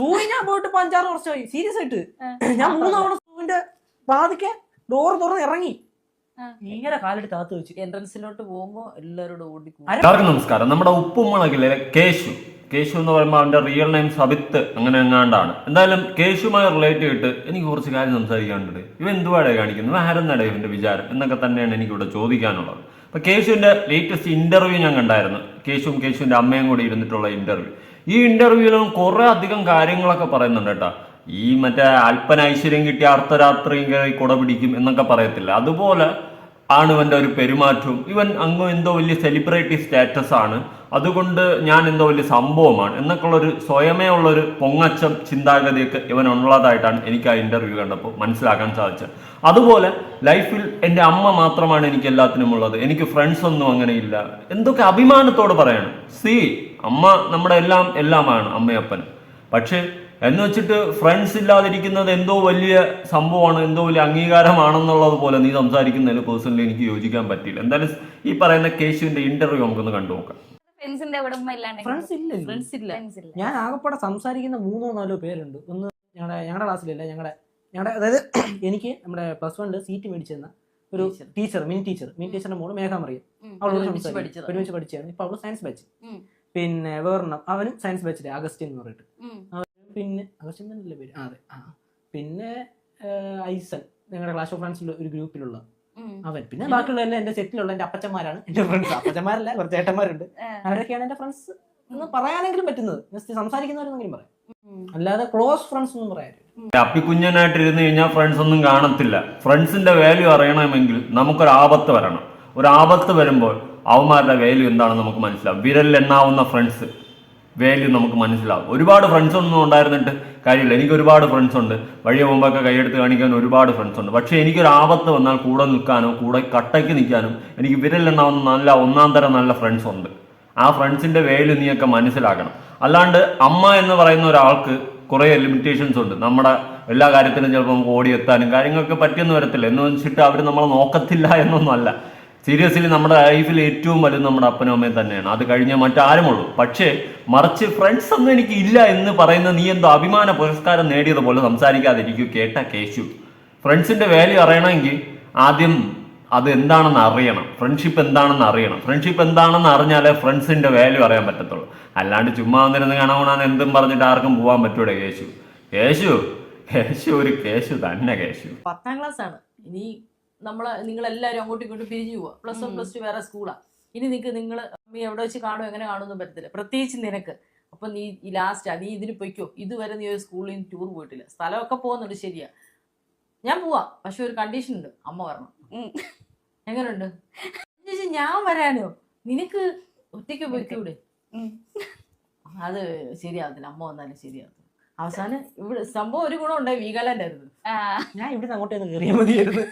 സൂയി ഞാൻ പോയിട്ട് ഇപ്പൊ അഞ്ചാറ് വർഷമായി. സീരിയസ് ആയിട്ട്. ഞാൻ മൂന്നാവണ സൂവിന്റെ വാതിക്കെ ഡോർ തുറന്ന് ഇറങ്ങി. ഇങ്ങനെ കാലെടുത്ത് അകത്ത് വെച്ചു. എൻട്രൻസിലോട്ട് പോകുമ്പോ എല്ലാവരോടും ഓടി എല്ലാവർക്കും നമസ്കാരം. നമ്മുടെ ഉപ്പുമുളകിലെ കേശു. കേശു എന്ന് പറയുമ്പോൾ അവന്റെ റിയൽ നെയിം സബിത്ത് അങ്ങനെ എങ്ങാണ്ടാണ്. എന്തായാലും കേശുമായി റിലേറ്റ് ചെയ്തിട്ട് എനിക്ക് കുറച്ച് കാര്യം സംസാരിക്കാനുണ്ട്. ഇവ എന്തുവാടെ കാണിക്കുന്നത്? ആരെന്നടേ ഇവന്റെ വിചാരം? എന്നൊക്കെ തന്നെയാണ് എനിക്കിവിടെ ചോദിക്കാനുള്ളത്. അപ്പൊ കേശുവിന്റെ ലേറ്റസ്റ്റ് ഇന്റർവ്യൂ ഞാൻ കണ്ടായിരുന്നു. കേശുവും കേശുവിന്റെ അമ്മയും കൂടി ഇരുന്നിട്ടുള്ള ഇന്റർവ്യൂ ഈ ഇന്റർവ്യൂവിലും കുറെ അധികം കാര്യങ്ങളൊക്കെ പറയുന്നുണ്ട് കേട്ടോ. ഈ മറ്റേ അല്പന ഐശ്വര്യം കിട്ടിയ അർദ്ധരാത്രിയും കയറി കുട പിടിക്കും എന്നൊക്കെ പറയത്തില്ല. അതുപോലെ ആണ് ഇവന്റെ ഒരു പെരുമാറ്റവും. ഇവൻ അങ്ങ് എന്തോ വലിയ സെലിബ്രിറ്റി സ്റ്റാറ്റസ് ആണ്. അതുകൊണ്ട് ഞാൻ എന്തോ വലിയ സംഭവമാണ് എന്നൊക്കെ ഉള്ളൊരു സ്വയമേ ഉള്ളൊരു പൊങ്ങച്ചം ചിന്താഗതിയൊക്കെ ഇവൻ ഉള്ളതായിട്ടാണ് എനിക്ക് ആ ഇന്റർവ്യൂ കണ്ടപ്പോൾ മനസ്സിലാക്കാൻ സാധിച്ചത്. അതുപോലെ ലൈഫിൽ എന്റെ അമ്മ മാത്രമാണ് എനിക്ക് എല്ലാത്തിനും ഉള്ളത് എനിക്ക് ഫ്രണ്ട്സ് ഒന്നും അങ്ങനെയില്ല. എന്തൊക്കെ അഭിമാനത്തോട് പറയണം. സി അമ്മ നമ്മുടെ എല്ലാം എല്ലാമാണ് അമ്മയപ്പൻ. പക്ഷേ എന്ന് വെച്ചിട്ട് ഫ്രണ്ട്സ് ഇല്ലാതിരിക്കുന്നത് എന്തോ വലിയ സംഭവമാണ് എന്തോ വലിയ അംഗീകാരമാണെന്നുള്ളത് പോലെ നീ സംസാരിക്കുന്നതിന് പേഴ്സണലി എനിക്ക് യോജിക്കാൻ പറ്റില്ല എന്തായാലും ഈ പറയുന്ന കേശുവിന്റെ ഇന്റർവ്യൂ നമുക്കൊന്ന് കണ്ടു നോക്കാം. ഫ്രണ്ട്സ് ഇല്ല ഫ്രണ്ട്സ് ഇല്ല. ഫ്രണ്ട്സ് ഇല്ല. ഞാൻ ആകപ്പാടെ സംസാരിക്കുന്ന മൂന്നോ നാലോ പേരുണ്ട്. ഒന്ന് ഞങ്ങളുടെ ഞങ്ങളുടെ ക്ലാസ്സിലല്ല ഞങ്ങളുടെ ഞങ്ങളുടെ അതായത് എനിക്ക് നമ്മുടെ പ്ലസ് വണ്ണിൽ സീറ്റ് മേടിച്ചു തന്ന ഒരു ടീച്ചർ മിനി ടീച്ചർ മിനി ടീച്ചറിന്റെ മോൾ മേഘാമറിയ. അവളോട്. പഠിച്ചതാ. ഒരുമിച്ച് പഠിച്ചായിരുന്നു. ഇപ്പൊ അവൾ സയൻസ് ബാച്ച്. പിന്നെ വേറൊരെണ്ണം. അവനും സയൻസ് ബാച്ചിലെ അഗസ്റ്റിൻ എന്ന് പറഞ്ഞിട്ട്. പിന്നെ അഗസ്റ്റിൻ തന്നെയല്ലേ പേര്? ആ, അതെ. ആ. പിന്നെ ഐസൺ. ഐസൻ ഞങ്ങളുടെ ക്ലാസ് ഓഫ് ഫ്രണ്ട്സിൽ ഒരു ഗ്രൂപ്പിലുള്ള. അവൻ. പിന്നെ ബാക്കിയുള്ള എല്ലാം എന്റെ സെറ്റിലുള്ള എന്റെ അപ്പച്ചന്മാരാണ്. എന്റെ ഫ്രണ്ട്സ് അപ്പച്ചന്മാരല്ല കുറച്ച് ഏട്ടന്മാരുണ്ട്. അവരൊക്കെയാണ് എന്റെ ഫ്രണ്ട്സ് എന്ന് പറയാനെങ്കിലും പറ്റുന്നത്. ജസ്റ്റ് സംസാരിക്കുന്നവരെന്നെങ്കിലും പറയാം. അല്ലാതെ ക്ലോസ് ഫ്രണ്ട്സ് ഒന്നും പറയാൻ അപ്പിക്കുഞ്ഞനായിട്ട് ഇരുന്ന് കഴിഞ്ഞാൽ ഫ്രണ്ട്സ് ഒന്നും കാണത്തില്ല. ഫ്രണ്ട്സിന്റെ വാല്യൂ അറിയണമെങ്കിൽ നമുക്കൊരു ആപത്ത് വരണം. ഒരു ആപത്ത് വരുമ്പോൾ അവന്മാരുടെ വാല്യൂ എന്താണെന്ന് നമുക്ക് മനസ്സിലാവും. വിരലിൽ എണ്ണാവുന്ന ഫ്രണ്ട്സ് വാല്യൂ നമുക്ക് മനസ്സിലാവും. ഒരുപാട് ഫ്രണ്ട്സ് ഒന്നും ഉണ്ടായിരുന്നിട്ട് കാര്യമില്ല. എനിക്ക് ഒരുപാട് ഫ്രണ്ട്സ് ഉണ്ട്. വഴിയെ മുമ്പൊക്കെ കൈയെടുത്ത് കാണിക്കാൻ ഒരുപാട് ഫ്രണ്ട്സ് ഉണ്ട്. പക്ഷേ എനിക്കൊരു ആപത്ത് വന്നാൽ കൂടെ നിൽക്കാനോ കൂടെ കട്ടയ്ക്ക് നിൽക്കാനും എനിക്ക് വിരലിലെണ്ണാവുന്ന നല്ല ഒന്നാം തരം നല്ല ഫ്രണ്ട്സ് ഉണ്ട്. ആ ഫ്രണ്ട്സിന്റെ വാല്യൂ നീയൊക്കെ മനസ്സിലാക്കണം. അല്ലാണ്ട് അമ്മ എന്ന് പറയുന്ന ഒരാൾക്ക് കുറേ ലിമിറ്റേഷൻസ് ഉണ്ട്. നമ്മുടെ എല്ലാ കാര്യത്തിനും ചിലപ്പോൾ നമുക്ക് ഓടിയെത്താനും കാര്യങ്ങളൊക്കെ പറ്റിയെന്ന് വരത്തില്ല. എന്ന് വെച്ചിട്ട് അവർ നമ്മളെ നോക്കത്തില്ല എന്നൊന്നും അല്ല. സീരിയസ്ലി നമ്മുടെ ലൈഫിൽ ഏറ്റവും വലുത് നമ്മുടെ അപ്പനും അമ്മയും തന്നെയാണ്. അത് കഴിഞ്ഞാൽ മറ്റാരുമുള്ളൂ പക്ഷേ മറിച്ച് ഫ്രണ്ട്സ് ഒന്നും എനിക്ക് ഇല്ല എന്ന് പറയുന്ന നീ എന്തോ അഭിമാന പുരസ്കാരം നേടിയതുപോലെ സംസാരിക്കാതിരിക്കൂ കേട്ട കേശു. ഫ്രണ്ട്സിന്റെ വാല്യൂ അറിയണമെങ്കിൽ ആദ്യം അത് എന്താണെന്ന് അറിയണം. ഫ്രണ്ട്ഷിപ്പ് എന്താണെന്ന് അറിയണം. ഫ്രണ്ട്ഷിപ്പ് എന്താണെന്ന് അറിഞ്ഞാലേ ഫ്രണ്ട്സിന്റെ വാല്യൂ അറിയാൻ പറ്റത്തുള്ളൂ. അല്ലാണ്ട് ചുമ്മാ വന്നിരുന്ന് കാണാൻ എന്തും പറഞ്ഞിട്ട് ആർക്കും പോകാൻ പറ്റൂടെ കേശു? കേശു? കേശു ഒരു കേശു തന്നെ കേശു. പത്താം ക്ലാസ് ആണ്. ഇനി നമ്മളെ നിങ്ങളെല്ലാവരും അങ്ങോട്ടും ഇങ്ങോട്ടും പിരിഞ്ഞു പോവാ. പ്ലസ് വൺ പ്ലസ് ടു വേറെ സ്കൂളാണ് ഇനി നിങ്ങൾക്ക് നിങ്ങൾ അമ്മ എവിടെ വെച്ച് കാണും എങ്ങനെ കാണുമെന്നും പറ്റത്തില്ല. പ്രത്യേകിച്ച് നിനക്ക്. അപ്പൊ നീ ഈ ലാസ്റ്റ് നീ ഇതിന് പൊയ്ക്കോ. ഇതുവരെ നീ ഒരു സ്കൂളിൽ നിന്ന് ടൂർ പോയിട്ടില്ല. സ്ഥലമൊക്കെ പോകുന്നുണ്ട് ശരിയാ. ഞാൻ പോവാ. പക്ഷെ ഒരു കണ്ടീഷൻ ഉണ്ട്. അമ്മ വരണം. എങ്ങനെയുണ്ട് ചേച്ചി ഞാൻ വരാനോ? നിനക്ക് ഒറ്റയ്ക്ക് പോയിക്കൂടെ. അത് ശരിയാവത്തില്ല. അമ്മ വന്നാലും ശരിയാവത്തില്ല. അവസാനം ഇവിടെ സംഭവം ഒരു ഗുണം ഉണ്ടായി വീഗാലാൻഡ് ആയിരുന്നു. ഞാൻ ഇവിടെ അങ്ങോട്ടേന്ന് കയറിയാൽ മതിയായിരുന്നു.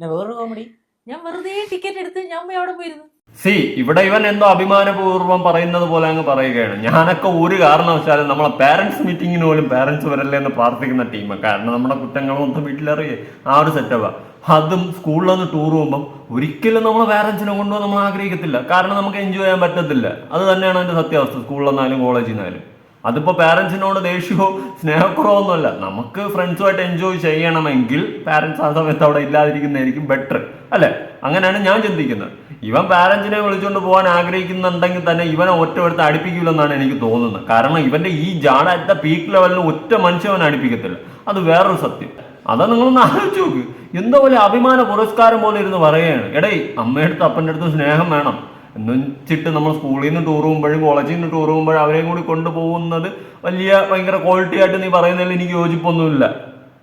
പിന്നെ വേറൊരു കോമഡി ഞാൻ വെറുതെ ടിക്കറ്റ് എടുത്ത് ഞാൻ പോയി അവിടെ പോയിരുന്നു. സി ഇവിടെ ഇവൻ എന്തോ അഭിമാനപൂർവം പറയുന്നത് പോലെ അങ്ങ് പറയുകയാണ്. ഞാനൊക്കെ ഒരു കാരണവശാലും നമ്മളെ പാരന്റ്സ് മീറ്റിങ്ങിന് പോലും പാരന്റ്സ് വരല്ലേ എന്ന് പ്രാർത്ഥിക്കുന്ന ടീമാണ് കാരണം നമ്മുടെ കുറ്റങ്ങളും ഒന്നും വീട്ടിലറിയേ. ആ ഒരു സെറ്റപ്പാ അതും സ്കൂളിൽ നിന്ന് ടൂർ പോകുമ്പോൾ ഒരിക്കലും നമ്മളെ പാരന്റ്സിനെ കൊണ്ടുപോകാൻ നമ്മൾ ആഗ്രഹിക്കത്തില്ല. കാരണം നമുക്ക് എൻജോയ് ചെയ്യാൻ പറ്റത്തില്ല. അത് തന്നെയാണ് അതിന്റെ സത്യാവസ്ഥ. സ്കൂളിൽ നിന്നാലും കോളേജിൽ നിന്നാലും. അതിപ്പോ പാരന്റ്സിനോട് ദേഷ്യമോ സ്നേഹക്കുറവോ ഒന്നുമല്ല നമുക്ക് ഫ്രണ്ട്സുമായിട്ട് എൻജോയ് ചെയ്യണമെങ്കിൽ പാരന്റ്സ് ആ സമയത്ത് അവിടെ ഇല്ലാതിരിക്കുന്നതായിരിക്കും ബെറ്റർ അല്ലേ? അങ്ങനെയാണ് ഞാൻ ചിന്തിക്കുന്നത്. ഇവൻ പാരന്റ്സിനെ വിളിച്ചുകൊണ്ട് പോകാൻ ആഗ്രഹിക്കുന്നുണ്ടെങ്കിൽ തന്നെ ഇവനെ ഒറ്റ എടുത്ത് അടുപ്പിക്കില്ലെന്നാണ് എനിക്ക് തോന്നുന്നത്. കാരണം ഇവന്റെ ഈ ജാട അറ്റ പീക്ക് ലെവലിൽ ഒറ്റ മനുഷ്യവൻ അടുപ്പിക്കത്തില്ല. അത് വേറൊരു സത്യം. അതാ നിങ്ങളൊന്ന് ആലോചിച്ച് നോക്ക്. എന്തോ പോലെ അഭിമാന പുരസ്കാരം പോലെ ഇരുന്ന് പറയുകയാണ്. എടേ അമ്മയുടെ അടുത്ത് അപ്പന്റെ അടുത്ത് സ്നേഹം വേണം. എന്ന് വെച്ചിട്ട് നമ്മൾ സ്കൂളിൽ നിന്ന് ടൂർ പോകുമ്പോഴും കോളേജിൽ നിന്ന് ടൂർ പോകുമ്പോഴും അവരെയും കൂടി കൊണ്ടുപോകുന്നത് വലിയ ഭയങ്കര ക്വാളിറ്റി ആയിട്ട് നീ പറയുന്നതിൽ എനിക്ക് യോജിപ്പൊന്നുമില്ല.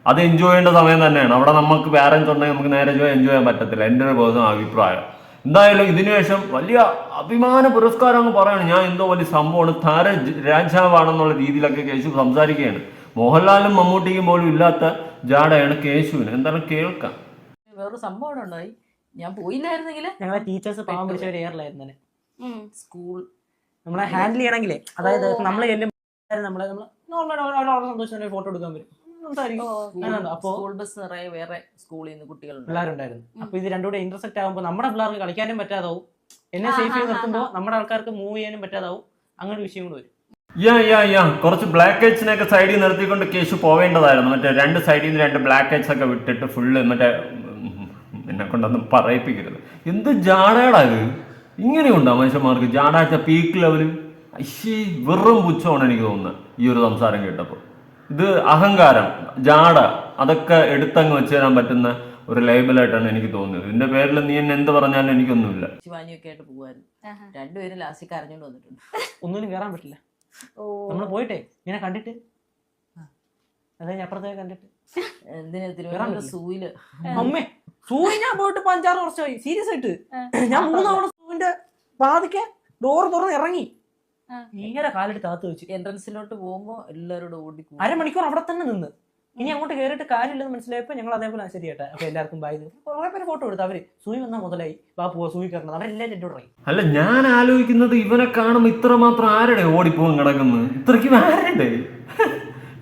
അത് എൻജോയ് ചെയ്യേണ്ട സമയം തന്നെയാണ്. അവിടെ നമുക്ക് പാരൻസ് ഉണ്ടെങ്കിൽ നമുക്ക് നേരെ എൻജോയ് ചെയ്യാൻ പറ്റത്തില്ല. എന്റെ ഒരു പേഴ്സണൽ അഭിപ്രായം. എന്തായാലും ഇതിനുശേഷം വലിയ അഭിമാന പുരസ്കാരം അങ്ങ് പറയാണ്. ഞാൻ എന്തോ വലിയ സംഭവമാണ്. താര രാജാവാണെന്നുള്ള രീതിയിലൊക്കെ കേശു സംസാരിക്കുകയാണ്. മോഹൻലാലും മമ്മൂട്ടിക്കും പോലും ഇല്ലാത്ത ജാടയാണ് കേശുവിന്. എന്തായാലും കേൾക്കാം? വേറൊരു സംഭവം ഉണ്ടായി. ഞാൻ പോയില്ലായിരുന്നെങ്കിൽ ഞങ്ങളെ ടീച്ചേഴ്സ് പാവം പിടിച്ച ഒരു എയറിലായിരുന്നു സ്കൂൾ നമ്മളെ ഹാൻഡിൽ ചെയ്യണമെങ്കിലേ. അതായത്. നമ്മൾ ചെല്ലും നമ്മളെ നമ്മൾ നോർമൽ സന്തോഷം ഫോട്ടോ എടുക്കാൻ വരും സ്കൂൾ ബസ് നിറയെ വേറെ സ്കൂളിൽ നിന്ന് പിള്ളേരുണ്ടായിരുന്നു. അപ്പൊ ഇത് രണ്ടുകൂടെ ഇന്റർസെക്ട് ആകുമ്പോൾ നമ്മുടെ പിള്ളേർക്ക് കളിക്കാനും പറ്റാതാവും. എന്നെ സേഫ് ചെയ്ത് നിർത്തുമ്പോൾ നമ്മുടെ ആൾക്കാർക്ക് മൂവ് ചെയ്യാനും പറ്റാതാവും. അങ്ങനെ വിഷയം കൂടെ വരും. യാ യാ യാ. കുറച്ച് ബ്ലാക്ക് ഹെഡ്സിനെയൊക്കെ സൈഡിൽ നിർത്തിക്കൊണ്ട് കേശു പോവേണ്ടതായിരുന്നു. മറ്റേ രണ്ട് സൈഡിൽ നിന്ന് രണ്ട് ബ്ലാക്ക് ഹെഡ്സ് ഒക്കെ വിട്ടിട്ട് ഫുള്ള് മറ്റേ എന്നെ കൊണ്ടൊന്നും പറയിപ്പിക്കരുത്. എന്ത് ജാടയാടാ ഇത്? ഇങ്ങനെയുണ്ടോ മനുഷ്യന്മാർക്ക് ജാടാച്ച പീക്ക് ലെവൽ അശ്ശി വെറും പുച്ഛമാണ് എനിക്ക് തോന്നുന്നത് ഈ ഒരു സംസാരം കേട്ടപ്പോൾ ഇത് അഹങ്കാരം ജാട അതൊക്കെ എടുത്തങ്ങ് വെച്ച് തരാൻ പറ്റുന്ന ഒരു ലേബലായിട്ടാണ് എനിക്ക് തോന്നുന്നത് ഇതിന്റെ പേരിൽ നീ എന്നെ എന്ത് പറഞ്ഞാലും എനിക്കൊന്നുമില്ല. ശിവാനിയൊക്കെ ആയിട്ട് പോകുമായിരുന്നു. രണ്ടുപേരും ലാസ്റ്റ് കരഞ്ഞോണ്ട് വന്നിട്ടുണ്ട്. ഒന്നിനും കയറാൻ പറ്റില്ല. ഓ. നമ്മൾ പോയിട്ടേ ഇങ്ങനെ കണ്ടിട്ട്. അതെ ഞാൻ അപ്പുറത്തേക്ക് കണ്ടിട്ട്. എന്തിനാ തിരുവനന്തപുരം. സൂയിൽ? അമ്മേ സൂയി ഞാൻ പോയിട്ട് ഇപ്പൊ അഞ്ചാറ് വർഷമായി. സീരിയസ് ആയിട്ട്. ഞാൻ മൂന്നാവണ സൂവിന്റെ പാതിക്ക് ഡോർ തുറന്ന് ഇറങ്ങി. ഇങ്ങനെ കാലിട്ട് കാലെടുത്ത് വെച്ചു വെച്ച്. എൻട്രൻസിലോട്ട് പോകുമ്പോ എല്ലാവരോടും ഓടി അരമണിക്കൂർ അവിടെ തന്നെ നിന്ന്. ഇനി അങ്ങോട്ട് കയറിയിട്ട് കാര്യമില്ലെന്ന് മനസ്സിലായപ്പോ ഞങ്ങൾ അതേപോലെ ശരിയാട്ടെ അപ്പൊ എല്ലാവർക്കും ബൈ കുറെ പേര് ഫോട്ടോ എടുത്തു. അവർ സൂയി വന്നാൽ മുതലായി. ബാ പോവാ സൂയി കയറണം. അവരെല്ലാം എന്റെ പറയും അല്ല ഞാൻ ആലോചിക്കുന്നത് ഇവനെ കാണുമ്പോ ഇത്ര മാത്രം ആരുടെ ഓടിപ്പോകും കിടക്കുന്നത് ഇത്രയ്ക്കും ആരുടെ?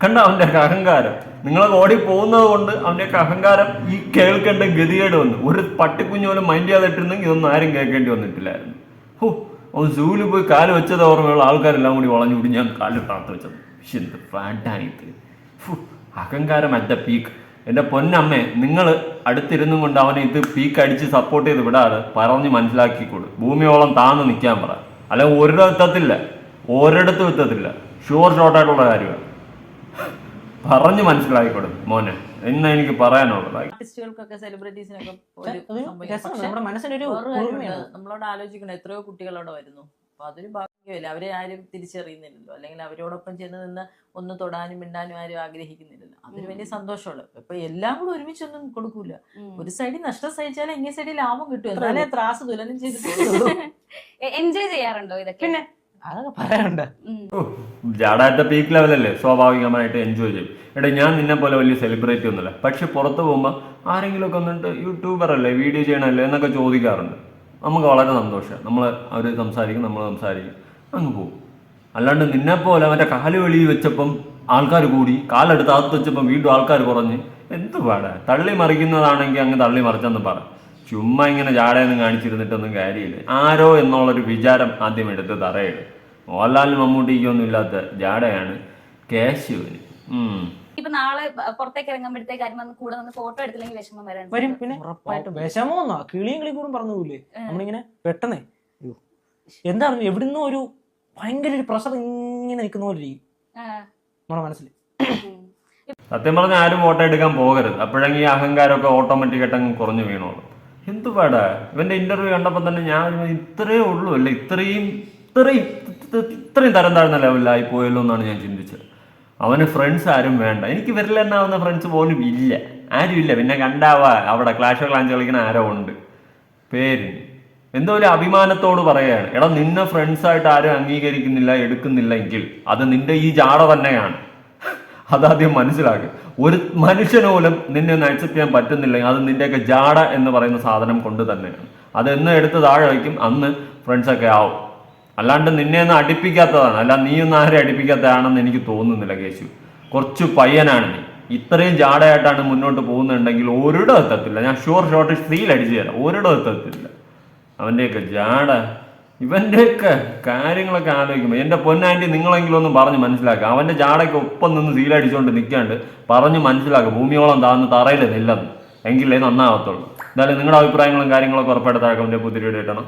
കണ്ട അവന്റെ അഹങ്കാരം? നിങ്ങളൊക്കെ ഓടി പോകുന്നത് കൊണ്ട് അവന്റെ അഹങ്കാരം ഈ കേൾക്കേണ്ട ഗതികേട് വന്നു. ഒരു പട്ടിക്കുഞ്ഞു പോലും മൈൻഡ് ചെയ്യാതിട്ടിരുന്നെങ്കിൽ ഇതൊന്നും ആരും കേൾക്കേണ്ടി വന്നിട്ടില്ലായിരുന്നു. ഹോ അവൻ സൂവിൽ പോയി കാൽ വെച്ചത് ഓർമ്മയുള്ള ആൾക്കാരെല്ലാം കൂടി വളഞ്ഞുകൂടി ഞാൻ കാൽ താത്ത് വെച്ചത്. ശ്ശെ, എന്ത് അഹങ്കാരം അറ്റ പീക്ക് എന്റെ പൊന്നമ്മേ നിങ്ങൾ അടുത്തിരുന്നും കൊണ്ട് അവനെ ഇത് പീക്ക് അടിച്ച് സപ്പോർട്ട് ചെയ്ത് വിടാതെ പറഞ്ഞ് മനസ്സിലാക്കിക്കൊടു ഭൂമിയോളം താന്ന് നിൽക്കാൻ പറ. അല്ലെങ്കിൽ ഒരിടം എത്തത്തില്ല. ഒരിടത്തും എത്തത്തില്ല. ഷുവർ ഷോർട്ടായിട്ടുള്ള കാര്യമാണ്. പറഞ്ഞ് കൊടുക്കും മോനെ. എന്നാ എനിക്ക് പറയാനുള്ളത്? ആർട്ടിസ്റ്റുകൾക്കൊക്കെ സെലിബ്രിറ്റീസിനൊക്കെ നമ്മുടെ മനസ്സിനൊരു. നമ്മളോട് ആലോചിക്കണം എത്രയോ കുട്ടികൾ അവിടെ വരുന്നു. അപ്പൊ അതൊരു ഭാഗ്യമല്ല. അവരെ ആരും തിരിച്ചറിയുന്നില്ലല്ലോ. അല്ലെങ്കിൽ അവരോടൊപ്പം ചെന്ന് നിന്ന് ഒന്ന് തൊടാനും മിണ്ടാനും ആരും ആഗ്രഹിക്കുന്നില്ലല്ലോ. അതിന് വലിയ സന്തോഷമുള്ളു ഇപ്പൊ എല്ലാം കൂടെ ഒരുമിച്ചൊന്നും കൊടുക്കൂല. ഒരു സൈഡിൽ നഷ്ടം സഹിച്ചാലും ഇങ്ങനെ സൈഡിൽ ലാഭം കിട്ടും. എന്നാലേ ത്രാസ് തുലനം ചെയ്ത്. എൻജോയ് ചെയ്യാറുണ്ടോ ഇതൊക്കെ? പിന്നെ അതൊക്കെ പറയാനുണ്ട്. ഉം. ജാടാറ്റ പീക്ക് ലെവലല്ലേ സ്വാഭാവികമായിട്ട് എൻജോയ് ചെയ്യും. എടാ ഞാൻ നിന്നെ പോലെ വലിയ സെലിബ്രിറ്റി ഒന്നുമില്ല. പക്ഷെ പുറത്ത് പോകുമ്പോൾ ആരെങ്കിലും ഒക്കെ വന്നിട്ട് യൂട്യൂബർ അല്ലേ വീഡിയോ ചെയ്യണല്ലേ എന്നൊക്കെ ചോദിക്കാറുണ്ട്. നമുക്ക് വളരെ സന്തോഷം. നമ്മൾ അവർ സംസാരിക്കും നമ്മൾ സംസാരിക്കും. അങ്ങ് പോകും അല്ലാണ്ട് നിന്നെ പോലെ മറ്റേ കാൽ വെളി വെച്ചപ്പം ആൾക്കാർ കൂടി കാലെടുത്ത് അകത്ത് വെച്ചപ്പം വീണ്ടും ആൾക്കാർ കുറഞ്ഞ് എന്ത് പാടാ? തള്ളി മറിക്കുന്നതാണെങ്കിൽ അങ്ങ് തള്ളി മറിച്ചെന്ന് പറ. ചുമ്മാ ഇങ്ങനെ ജാടയൊന്നും കാണിച്ചിരുന്നിട്ടൊന്നും കാര്യമില്ല. ആരോ എന്നുള്ളൊരു വിചാരം ആദ്യം എടുത്ത് തറയിടും. മോഹൻലാലിനും മമ്മൂട്ടിക്കൊന്നും ഇല്ലാത്ത ജാടയാണ്. കേശുവിന്. ഇപ്പൊ നാളെ പുറത്തേക്ക് ഇറങ്ങുമ്പോഴത്തേക്ക് വന്ന് കൂടെ നിന്ന് ഫോട്ടോ എടുത്തില്ലെങ്കിൽ വിഷമം വരാൻ വരും പിന്നെ ഉറപ്പായിട്ടും വിഷമോന്നോ കിളിയും കിളി കൂടും പറഞ്ഞു പോയില്ലേ നമ്മളിങ്ങനെ പെട്ടെന്നേ അയ്യോ. എന്താണ് എവിടുന്നോ ഒരു ഭയങ്കര ഒരു പ്രഷർ ഇങ്ങനെ നിൽക്കുന്ന പോലെ ഇരിക്കും. ആ. നമ്മുടെ മനസ്സിൽ സത്യം പറഞ്ഞ ആരും ഫോട്ടോ എടുക്കാൻ പോകരുത്. അപ്പോഴെങ്കിൽ അഹങ്കാരമൊക്കെ ഓട്ടോമാറ്റിക് ആയിട്ട് അങ്ങ് കുറഞ്ഞു വീണോളൂ. എന്തുപാടാ ഇവന്റെ ഇന്റർവ്യൂ കണ്ടപ്പോൾ തന്നെ ഞാൻ ഇത്രേ ഇത്രയേ ഉള്ളൂ. അല്ല ഇത്രയും ഇത്രയും ഇത്ര- ഇത്രയും തരം താഴ്ന്ന ലെവലിലായി പോയല്ലോ എന്നാണ് ഞാൻ ചിന്തിച്ചത്. അവന് ഫ്രണ്ട്സ് ആരും വേണ്ട. എനിക്ക് വിരലെണ്ണാവുന്ന ഫ്രണ്ട്സ് പോലും ഇല്ല. ആരും ഇല്ല. പിന്നെ കണ്ടാവാ അവിടെ ക്ലാഷ് ക്ലാൻസ് കളിക്കുന്ന ആരോ ഉണ്ട്. പേര്. എന്തോ ഒരു അഭിമാനത്തോട് പറയുകയാണ് എടാ നിന്നെ ഫ്രണ്ട്സ് ആയിട്ട് ആരും അംഗീകരിക്കുന്നില്ല എടുക്കുന്നില്ലെങ്കിൽ അത് നിന്റെ ഈ ജാട തന്നെയാണ്. അതാദ്യം മനസ്സിലാക്കുക ഒരു മനുഷ്യന് പോലും നിന്നെ ഒന്ന് അക്സെപ്റ്റ് ചെയ്യാൻ പറ്റുന്നില്ലെങ്കിൽ അത് നിന്റെയൊക്കെ ജാട എന്ന് പറയുന്ന സാധനം കൊണ്ട് തന്നെയാണ്. അത് എന്ന് എടുത്ത് താഴെ വയ്ക്കും. അന്ന് ഫ്രണ്ട്സൊക്കെ ആവും. അല്ലാണ്ട് നിന്നെ ഒന്നും അടുപ്പിക്കാത്തതാണ്. അല്ല നീയൊന്നും ആരെ അടുപ്പിക്കാത്തതാണെന്ന് എനിക്ക് തോന്നുന്നില്ല കേശു. കുറച്ച് പയ്യനാണ് നീ. ഇത്രയും ജാടയായിട്ടാണ് മുന്നോട്ട് പോകുന്നുണ്ടെങ്കിൽ ഒരിടം എത്തത്തില്ല ഞാൻ ഷുവർ ഷോർട്ട് സ്ത്രീയിൽ അടിച്ചു തരാം. ഒരിടം എത്തത്തില്ല അവന്റെയൊക്കെ ജാട ഇവന്റെയൊക്കെ കാര്യങ്ങളൊക്കെ ആലോചിക്കുമ്പോൾ എന്റെ പൊന്നാന്റി നിങ്ങളെങ്കിലും ഒന്ന് പറഞ്ഞ് മനസ്സിലാക്കുക അവന്റെ ജാടയ്ക്ക് ഒപ്പം നിന്ന് സീലടിച്ചുകൊണ്ട് നിൽക്കാണ്ട് പറഞ്ഞ് മനസ്സിലാക്കുക ഭൂമിയോളം താന്ന് തറയിൽ നില്ലെന്ന് എങ്കിലേ നന്നാവത്തുള്ളൂ. എന്തായാലും നിങ്ങളുടെ അഭിപ്രായങ്ങളും കാര്യങ്ങളൊക്കെ ഉറപ്പായിട്ട് താഴെ വീഡിയോ ഇട്ടണം